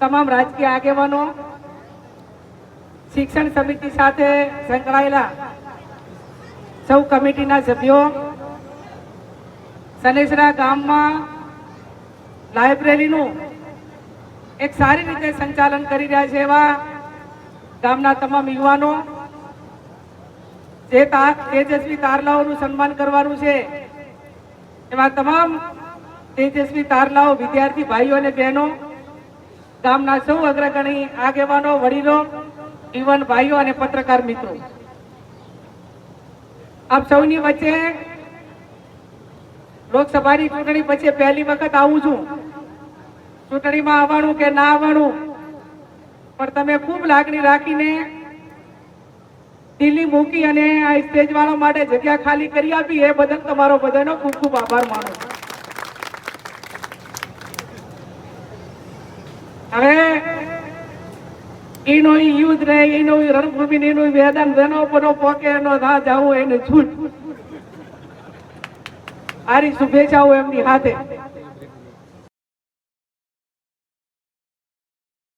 તમામ રાજકીય આગેવાનો શિક્ષણ સમિતિ સાથે સંકળાયેલા સૌ કમિટીના સભ્યો, સનેસરા ગામમાં લાઇબ્રેરીનું એક સારી રીતે સંચાલન કરી રહ્યા છે એવા ગામના તમામ યુવાનો, જે તેજસ્વી તારલાઓનું સન્માન કરવાનું છે, એવા તમામ તેજસ્વી તારલાઓ, વિદ્યાર્થી ભાઈઓ અને બહેનો ગામના સૌ અગ્રગણી આગેવાનો, વડીલો, યુવાન ભાઈઓ અને પત્રકાર મિત્રો. આપ સૌની વચ્ચે લોકસભાની ચૂંટણી પછી પહેલી વખત આવું છું. ચૂંટણીમાં આવવાનું કે ના આવવાનું, પણ તમે ખૂબ લાગણી રાખીને દિલ્હી મૂકી અને આ સ્ટેજ વાળા માટે જગ્યા ખાલી કરી આપી, એ બદલ તમારો બધાનો ખૂબ ખૂબ આભાર માનું છું. હવે એનો યુદ્ધ રહે, એનો રણભૂમિ એનું વેદન જેનો બનો પોકે એનો ના જાવું એને છૂટ. આરી શુભેચ્છાઓ એમની હાથે.